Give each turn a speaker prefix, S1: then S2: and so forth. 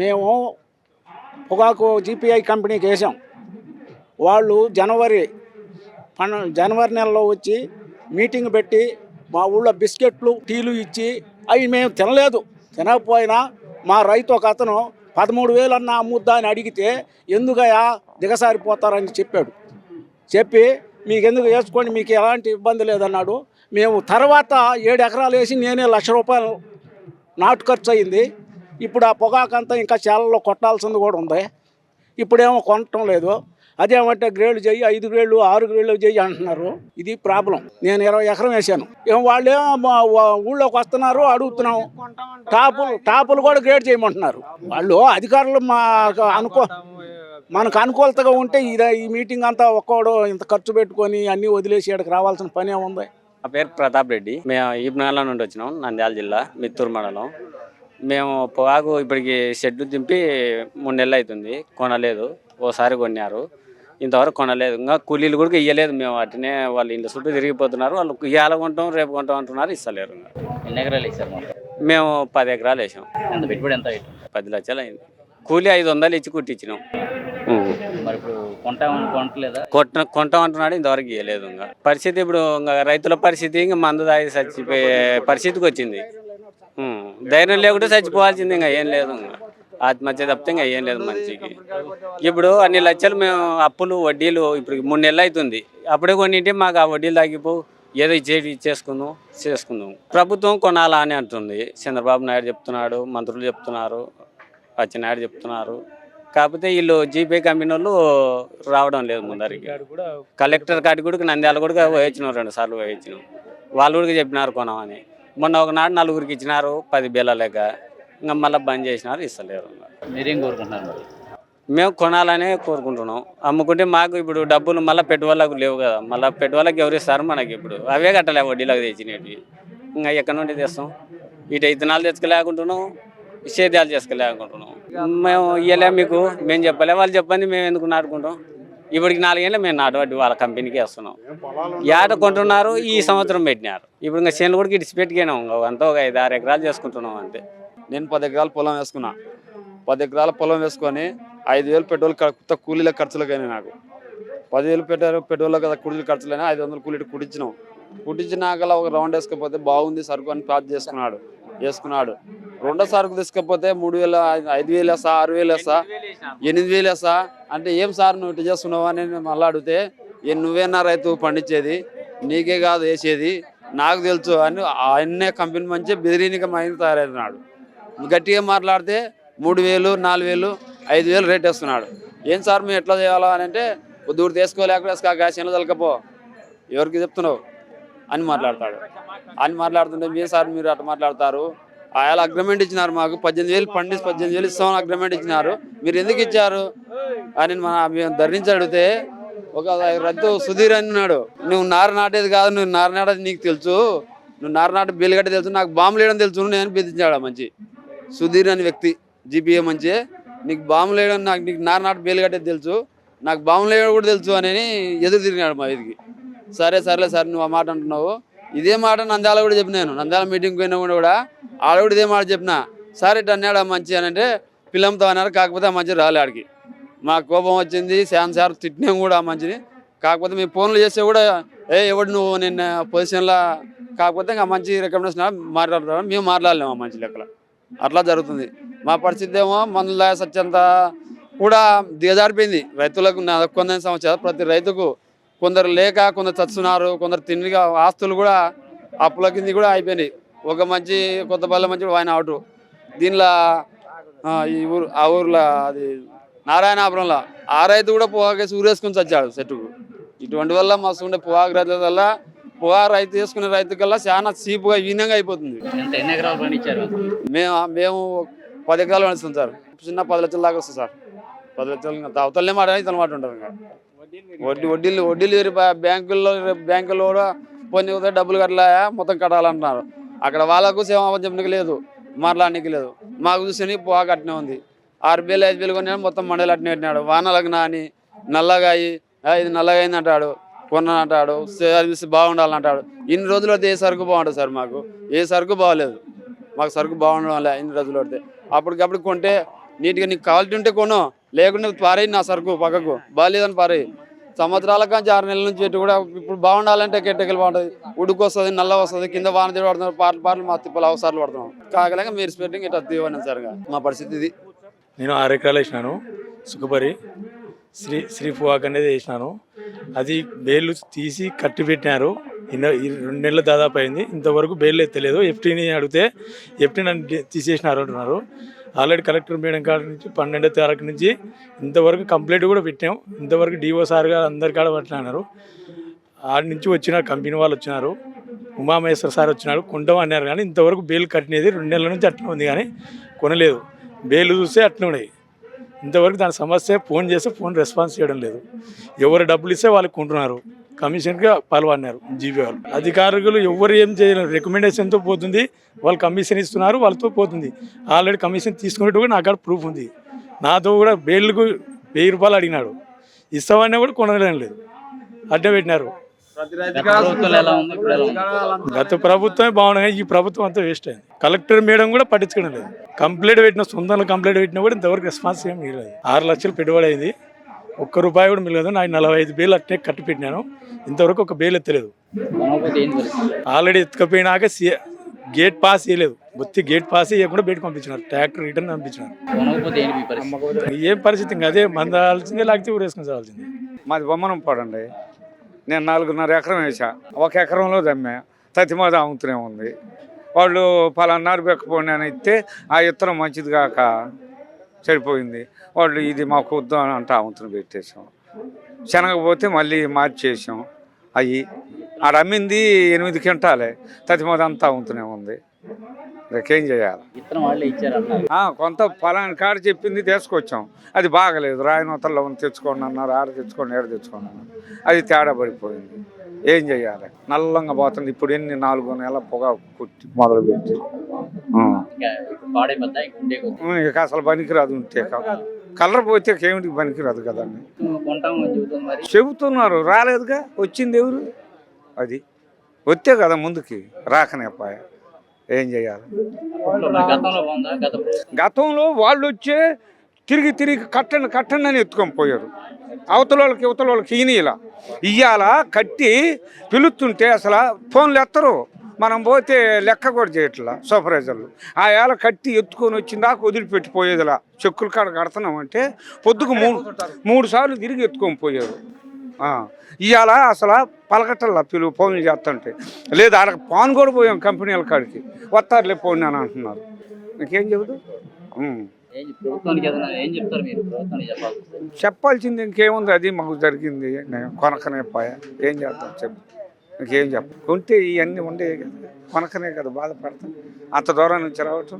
S1: మేము పొగాకు జీపీఐ కంపెనీకి వేసాం. వాళ్ళు జనవరి పన్న జనవరి నెలలో వచ్చి మీటింగ్ పెట్టి మా ఊళ్ళో బిస్కెట్లు టీలు ఇచ్చి అవి మేము తినలేదు. తినకపోయినా మా రైతు ఒక అతను పదమూడు వేలు అమ్ముద్దా అని అడిగితే ఎందుకయా దిగసారిపోతారని చెప్పాడు. చెప్పి మీకు ఎందుకు వేసుకోండి మీకు ఎలాంటి ఇబ్బంది లేదన్నాడు. మేము తర్వాత ఏడు ఎకరాలు వేసి నేనే లక్ష రూపాయలు నాటు ఖర్చు అయింది. ఇప్పుడు ఆ పొగాకంతా ఇంకా చేలలో కొట్టాల్సింది కూడా ఉంది. ఇప్పుడేమో కొనటం లేదు. అదేమంటే గ్రేడ్లు చెయ్యి ఐదు గ్రేడ్లు ఆరు గ్రేడ్లు చెయ్యి అంటున్నారు. ఇది ప్రాబ్లం. నేను ఇరవై ఎకరం వేసాను ఏం వాళ్ళేమో మా ఊళ్ళోకి వస్తున్నారు అడుగుతున్నాం. టాపులు టాపులు కూడా గ్రేడ్ చేయమంటున్నారు. వాళ్ళు అధికారులు మా అనుకో మనకు అనుకూలతగా ఉంటే ఇది ఈ మీటింగ్ అంతా ఒక్కోడు ఇంత ఖర్చు పెట్టుకొని అన్నీ వదిలేసి ఇక్కడికి రావాల్సిన పని ఏముంది
S2: నా పేరు ప్రతాప్ రెడ్డి. మేము ఈబ్నగర్లో నుండి వచ్చినాం నంద్యాల జిల్లా మిత్తూరు మండలం. మేము పొగాకు ఇప్పటికి షెడ్ దింపి మూడు నెలలు అవుతుంది. కొనలేదు. ఓసారి కొన్నారు. ఇంతవరకు కొనలేదు. ఇంకా కూలీలు కూడా ఇయ్యలేదు మేము. వాటినే వాళ్ళు ఇంట్లో చుట్టూ తిరిగిపోతున్నారు. వాళ్ళు ఇవాళ కొంటాం రేపు కొంటాం అంటున్నారు. ఇస్తలేరు.
S3: ఎన్ని ఎకరాలు వేసారు
S2: మేము పది ఎకరాలు వేసాం.
S3: ఎంత పెట్టుబడి ఎంత
S2: పది లక్షలు అయింది. కూలీ ఐదు వందలు ఇచ్చి కుట్టించినాం.
S3: మరి ఇప్పుడు
S2: కొట్ట కొంటాం అంటున్నాడు. ఇంతవరకు ఇవ్వలేదు ఇంకా. పరిస్థితి ఇప్పుడు ఇంకా రైతుల పరిస్థితి ఇంకా మందు తాగి చచ్చిపోయే పరిస్థితికి వచ్చింది. ధైర్యం లేకుంటే చచ్చిపోవాల్సింది ఇంకా ఏం లేదు ఆత్మహత్య తప్పితే ఇంకా ఏం లేదు మనిషికి ఇప్పుడు అన్ని లక్షలు మేము అప్పులు వడ్డీలు ఇప్పుడు మూడు నెలలు అవుతుంది. అప్పుడే కొన్నింటే మాకు ఆ వడ్డీలు తగ్గిపో ఏదో ఇచ్చేది ఇచ్చేసుకుందాం చేసుకుందాం ప్రభుత్వం కొనాలా అని అంటుంది. చంద్రబాబు నాయుడు చెప్తున్నాడు మంత్రులు చెప్తున్నారు అచ్చెన్నాయుడు చెప్తున్నారు. కాకపోతే వీళ్ళు జీపే కంపెనీ వాళ్ళు రావడం లేదు ముందరికి. కలెక్టర్ కాడికి కూడా నంద్యాల కూడా వేయించినాం రెండు సార్లు వేయించినాం వాళ్ళు కూడా చెప్పినారు కొనమని. మొన్న ఒకనాడు నలుగురికి ఇచ్చినారు పది బేల లెక్క. ఇంకా మళ్ళీ బంద్ చేసినారు ఇస్తలేరు
S3: మీరేం కోరుకుంటున్నారు
S2: మేము కొనాలనే కోరుకుంటున్నాం. అమ్ముకుంటే మాకు ఇప్పుడు డబ్బులు మళ్ళీ పెట్టుబడులకు లేవు కదా. మళ్ళీ పెట్టుబడులకు ఎవరు ఇస్తారు మనకి ఇప్పుడు? అవే కట్టలే వడ్డీలకు తెచ్చినవి. ఇంకా ఎక్కడి నుండి తెస్తాం? ఇటు ఇత్తనాలు తెచ్చుకోలేకుంటున్నాం సేద్యాలు చేసుకోలేకుంటున్నాం. మేము ఇయ్యలే మీకు మేము చెప్పలే. వాళ్ళు చెప్పండి మేము ఎందుకు నాటుకుంటాం? ఇప్పటికి నాలుగేళ్ళు మేము నాటుబడి వాళ్ళ కంపెనీకి వేస్తున్నాం. ఏట కొంటున్నారు? ఈ సంవత్సరం పెట్టినారు. ఇప్పుడు ఇంకా చేనులు కూడా ఇడిచి పెట్టుకున్నాం. అంతా ఒక ఐదు ఆరు ఎకరాలు చేసుకుంటున్నాం అంతే.
S4: నేను పది ఎకరాల పొలం వేసుకున్నా. పది ఎకరాల పొలం వేసుకొని ఐదు వేలు పెట్రోల్ కొత్త కూలీల ఖర్చులకైనా నాకు. పదివేలు పెట్రోల్ పెట్రోల్ కదా కూలీల ఖర్చులైనా ఐదు వందలు కూలీలు కుట్టించినాం. కుట్టించినాక ఒక రౌండ్ వేసుకపోతే బాగుంది సరుకు అని ప్యాక్ చేసుకున్నాడు. వేసుకున్నాడు రెండో సార్కు తీసుకపోతే మూడు వేల ఐదు వేలు ఆరు వేలు ఎనిమిది వేలు అంటే ఏం సార్ నువ్వు ఇటు చేస్తున్నావు అని నేను మళ్ళీ అడిగితే "ఏ నువ్వేనా రైతు పండించేది? నీకే కాదు వేసేది. నాకు తెలుసు అని ఆయన్నే కంపెనీ మంచి మా మైండ్ తయారవుతున్నాడు గట్టిగా మాట్లాడితే మూడు వేలు నాలుగు వేలు ఐదు వేలు రేట్ వేస్తున్నాడు. ఏం సార్ మేము ఎట్లా చేయాలా అని అంటే దూరు తీసుకోలేక వేసుకోక చేనులు తలకపో ఎవరికి చెప్తున్నావు? అని మాట్లాడతాడు. అని మాట్లాడుతుంటే మీ సార్ మీరు అట్లా మాట్లాడతారు? ఆయన అగ్రిమెంట్ ఇచ్చినారు మాకు. పద్దెనిమిది వేలు పండి పద్దెనిమిది వేలు ఇస్తామని అగ్రిమెంట్ ఇచ్చినారు. మీరు ఎందుకు ఇచ్చారు? అని మన మేము ధరించి అడిగితే ఒక రద్దు సుధీర్ అని ఉన్నాడు. నువ్వు నార నాటేది కాదు. నువ్వు నార నాటేది నీకు తెలుసు. నువ్వు నార నాట బెల్లిగడ్డ తెలుసు. నాకు బాంబులు వేయడం తెలుసు. నేను బెదిరించాడు మంచి? సుధీర్ అనే వ్యక్తి జీపీఏ మంచి. నీకు బాంబులు వేయడం నాకు నీకు నార నాట బేలుగడ్డేది తెలుసు. నాకు బాంబులు వేయడం కూడా తెలుసు అని ఎదురు తిరిగినాడు మా ఇదికి సరే సరేలే సార్ నువ్వు ఆ మాట అంటున్నావు. ఇదే మాట నంద్యాల కూడా చెప్పినాను నంద్యాల మీటింగ్ పోయినా కూడా కూడా ఆడ కూడా ఇదే మాట చెప్పిన. సార్ ఇటు అన్నాడు మంచి అని అంటే పిల్లంతో అన్నారు కాకపోతే ఆ మంచి రాలే ఆడికి. మా కోపం వచ్చింది శాన్ సార్ తిట్టినాం కూడా ఆ మంచిని. కాకపోతే మేము ఫోన్లు చేస్తే కూడా ఏ ఎవడు నువ్వు నిన్న పొజిషన్లో కాకపోతే ఇంకా మంచి రికమెండేషన్ మాట్లాడతాం మేము మాట్లాడలేము ఆ మంచి లెక్కల. అట్లా జరుగుతుంది. మా పరిస్థితి ఏమో మందుల సత్యంత కూడా దిగజారిపోయింది. రైతులకు కొందని సంవత్సరాలు ప్రతి రైతుకు కొందరు లేక కొందరు చస్తున్నారు కొందరు తిండిగా ఆస్తులు కూడా అప్పుల కింద కూడా అయిపోయినాయి ఒక మంచి కొత్త పల్లె మంచి ఆయన అవుట్ దీనిలో ఈ ఊరు ఆ ఊర్లో అది నారాయణాపురంలో ఆ రైతు కూడా పొగాకేసి ఊరేసుకుని చచ్చాడు చెట్టుకు ఇటువంటి వల్ల మస్తు ఉండే పొగాకు రైతుల వల్ల పొగాకు రైతు వేసుకునే రైతు కల్లా చాలా చీపుగా ఈనంగా అయిపోతుంది. మేము మేము పది ఎకరాలు పండిస్తాం సార్. చిన్న పది లక్షల దాకా వస్తుంది సార్. పది లక్షలు అవతలనే మాట ఇతని మాట ఉంటుంది ఇంకా. వడ్డీ వడ్డీలు వడ్డీలు వేరే బ్యాంకుల్లో బ్యాంకుల్లో కూడా పొంది డబ్బులు కట్టలే మొత్తం కట్టాలంటున్నారు. అక్కడ వాళ్ళకు సేవ చెప్పడానికి లేదు. మాట్లాడడానికి లేదు. మాకు చూసి పోగా కట్టినే ఉంది. ఆరు వేలు ఐదు వేలు కొన్నా మొత్తం మండలి అట్నే పెట్టినాడు వానలకు నాని నల్లగా ఇది నల్లగా అయింది అంటాడు. కొన్న అంటాడు. సర్వీస్ బాగుండాలంటాడు. ఇన్ని రోజులు అయితే ఏ సరుకు బాగుంటుంది సార్ మాకు. ఏ సరుకు బాగలేదు. మాకు సరుకు బాగుండడం లే ఇన్ని రోజులు పడితే. అప్పటికప్పుడు కొంటే నీట్గా నీకు క్వాలిటీ ఉంటే కొను. లేకుంటే పారేయి నా సరుకు పక్కకు. బాగాలేదని పారేయి సంవత్సరాల కానీ ఆరు నెలల నుంచి ఎటు కూడా ఇప్పుడు బాగుండాలంటే కెట్టకెళ్ళి బాగుంటుంది. ఉడుకు వస్తుంది నల్ల వస్తుంది కింద వాన తీరు పడుతున్నారు పాటలు పాటలు మా తిప్పలు అవసరాలు పడుతున్నాం. కాకలేక మీరు స్పెట్టింగ్ ఇట్లా తీవని సరిగా మా పరిస్థితి ఇది.
S5: నేను ఆరు ఎకరాలు వేసినాను సుఖపరి శ్రీ శ్రీ ఫువాక్ అనేది వేసినాను. అది బేర్లు తీసి కట్టి పెట్టినారు. రెండు నెలలు దాదాపు అయింది. ఇంతవరకు బేర్లు ఎత్తలేదు. ఎఫ్టీని అడిగితే ఎఫ్టీ నన్ను తీసేసినారు అంటున్నారు. ఆల్రెడీ కలెక్టర్ మేడం కాడ నుంచి పన్నెండో తారీఖు నుంచి ఇంతవరకు కంప్లైంట్ కూడా పెట్టాం. ఇంతవరకు డిఓ సార్ గారు అందరి కాడ పట్టినారు. ఆడి నుంచి వచ్చిన కంపెనీ వాళ్ళు వచ్చినారు. ఉమామహేశ్వర సార్ వచ్చినారు కొండం అన్నారు కానీ ఇంతవరకు బేలు కట్టినది రెండు నెలల నుంచి అట్లా ఉంది కానీ కొనలేదు. బేలు చూస్తే అట్లా ఉన్నాయి. ఇంతవరకు దాని సమస్య ఫోన్ చేస్తే ఫోన్ రెస్పాన్స్ చేయడం లేదు. ఎవరు డబ్బులు ఇస్తే వాళ్ళు కొంటున్నారు. కమిషన్గా పాల్గొన్నారు జీబీ వాళ్ళు. అధికారులు ఎవరు ఏం చేయలేరు. రికమెండేషన్తో పోతుంది. వాళ్ళు కమిషన్ ఇస్తున్నారు వాళ్ళతో పోతుంది. ఆల్రెడీ కమిషన్ తీసుకున్నట్టు కూడా నాకు ప్రూఫ్ ఉంది. నాతో కూడా బెయిల్కు వెయ్యి రూపాయలు అడిగినాడు. ఇస్తామన్నా కూడా కొనలేం లేదు. అడ్డ పెట్టినారు.
S3: గత
S5: గత ప్రభుత్వమే బాగున్నాయి. ఈ ప్రభుత్వం అంతా వేస్ట్ అయింది. కలెక్టర్ మేడం కూడా పట్టించుకోవడం లేదు. కంప్లైంట్ పెట్టిన సొంతంలో కంప్లైంట్ పెట్టినా కూడా ఇంతవరకు రెస్పాన్స్ ఏం లేదు. ఆరు లక్షలు పెట్టుబడి అయింది. ఒక్క రూపాయి కూడా మిగలేదు. నాకు నలభై ఐదు బేలు అట్నే కట్టి పెట్టినాను. ఇంతవరకు ఒక బేలు ఎత్తలేదు. ఆల్రెడీ ఎత్తుకపోయినాక సీ గేట్ పాస్ చేయలేదు. బొత్తి గేట్ పాస్ చేయకుండా బయటకు పంపించినారు. Tractor return పంపించినారు. ఏం పరిస్థితి? ఇంకా? అదే మందాల్సిందే లేకపోతే ఊరేసుకుని చావాల్సిందే.
S6: మాది బొమ్మనం పడండి నేను నాలుగున్నర ఎకరం వేసా. ఒక ఎకరంలో దమ్మా. తతిమాద అమ్ముతూనే ఉంది. వాళ్ళు పలానారు బెక్కపోండి అని ఇస్తే ఆ ఇత్తనం మంచిది కాక చెడిపోయింది. వాళ్ళు ఇది మాకు వద్దు అని అంటే అమ్ముతుని పెట్టేసాం శనగపోతే మళ్ళీ మార్చేసాం అవి ఆడ అమ్మింది ఎనిమిది క్వింటాలే. అంతా అమ్ముతూనే ఉంది. ఇంకేం చేయాలి? కొంత పలానా కాడ చెప్పింది తీసుకొచ్చాం. అది బాగలేదు. రాయనూతల్లో ఉంది తెచ్చుకోండి అన్నారు. ఆడ తెచ్చుకోండి ఏడ తెచ్చుకోండి అన్నారు. అది తేడా పడిపోయింది. ఏం చేయాలి? నల్లంగా పోతుంది. ఇప్పుడు ఎన్ని నాలుగు నెలల పొగ కుట్టి మొదలుపెట్టి.
S3: ఇంకా
S6: అసలు పనికిరాదు ఉంటే కలర్ పోతే ఏమిటికి పనికిరాదు కదండి చెబుతున్నారు రాలేదుగా? వచ్చింది ఎవరు? అది. వస్తే కదా ముందుకి రాకనే పాయ ఏం చేయాలి?
S3: గతంలో
S6: వాళ్ళు వచ్చే తిరిగి తిరిగి కట్టండి కట్టండి అని ఎత్తుకొని పోయారు. అవతల వాళ్ళకి ఇవతల వాళ్ళకి ఈయన ఇలా. ఇయ్యాల కట్టి పిలుస్తుంటే అసలు ఫోన్లు ఎత్తరు. మనం పోతే లెక్క కూడా చేయట్లా సూపర్వైజర్లు. ఆ ఏళ కట్టి ఎత్తుకొని వచ్చిన దాకా వదిలిపెట్టి పోయేదిలా చెక్కుల కాడ కడుతున్నామంటే పొద్దుకు మూడు మూడు సార్లు తిరిగి ఎత్తుకొని పోయారు ఇవాళ అసలు పలకట్టల్లా పిలువు ఫోన్లు చేస్తుంటే లేదు ఆడ పాన్ కూడా పోయాం కంపెనీల కాడికి. వస్తారులే ఫోన్ అని అంటున్నారు. ఇంకేం
S3: వస్తే?
S6: చెప్పాల్సింది ఇంకేముంది? అది మాకు జరిగింది. నేను కొనకనే పోయా. ఏం చేద్దాం చెప్పు. ఇంకేం చెప్ప ఉంటే ఇవన్నీ ఉండేవి కదా కొనకనే కదా బాధపడతాం. అంత దూరం నుంచి రావటం.